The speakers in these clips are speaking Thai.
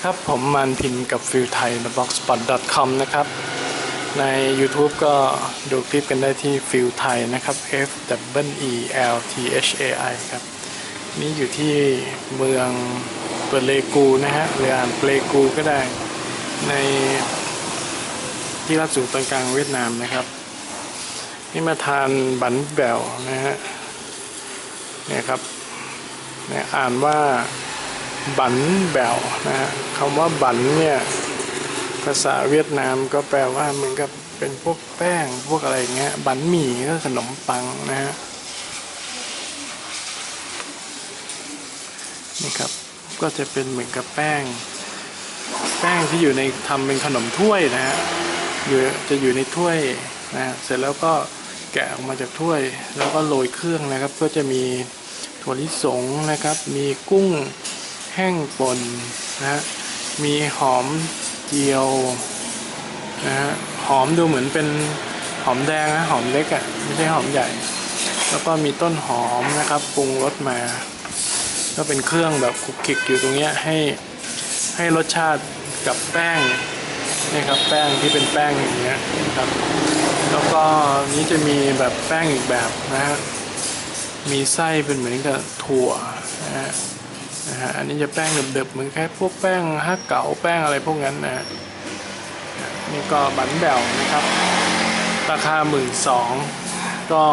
ครับ ผมมันพินกับฟิลไทย blogspot.com นะครับ ใน YouTube ก็ดูคลิปกันได้ที่ฟิลไทยนะครับ F W E L T H A I ครับ นี่อยู่ที่เมืองเปเลกูนะฮะหรืออ่านเปเลกูก็ได้ ในที่รัฐสูงตอนกลางเวียดนามนะครับ นี่มาทานบันแบวนะฮะเนี่ยครับเนี่ยอ่านว่า บันแบวนะฮะคำว่าบันเนี่ยภาษาเวียดนามก็แปลว่าเหมือนกับเป็นพวกแป้งพวกอะไรเงี้ยบันหมี่ก็ขนมปังนะฮะนี่ครับก็จะเป็นเหมือนกับแป้ง แป้งที่อยู่ในทำเป็นขนมถ้วยนะฮะอยู่จะอยู่ในถ้วยนะฮะเสร็จแล้วก็แกะออกมาจากถ้วย แล้วก็โรยเครื่องนะครับ ก็จะมีถั่วลิสงนะครับ มีกุ้ง แห้งป่นนะฮะมีหอมเจียวนะฮะหอมดูเหมือนเป็นหอมแดงนะหอมเล็กอะ่ะไม่ใช่หอมใหญ่ แล้วก็มีต้นหอมนะครับปรุงรสมา ก็เป็นเครื่องแบบคลุกคลิกอยู่ตรงเนี้ยให้ให้รสชาติกับแป้งนี่ครับแป้งที่เป็นแป้งอย่างเงี้ยครับ แล้วก็นี้จะมีแบบแป้งอีกแบบนะฮะมีไส้เป็นเหมือนกับถั่วนะฮะ นะฮะอันนี้จะแป้งเดิบๆเหมือนแค่พวกแป้งฮักเก๋าแป้งอะไรพวกนั้นนะ นี่ก็บันแบวนะครับ ราคาหมื่นสองก็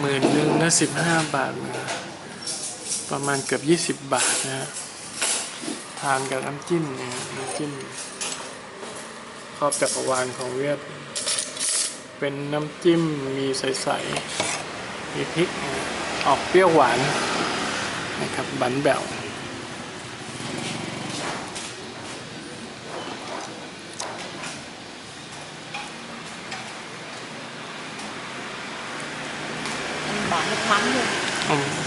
หมื่นหนึ่งนะสิบห้าบาทนะประมาณเกือบยี่สิบบาทนะฮะทานกับน้ำจิ้มนะน้ำจิ้มครอบจักรวาลของเวียด เป็นน้ำจิ้มมีใสๆมีพริกออกเปรี้ยวหวาน นะครับบันแบว bảo nước mắm luôn อืม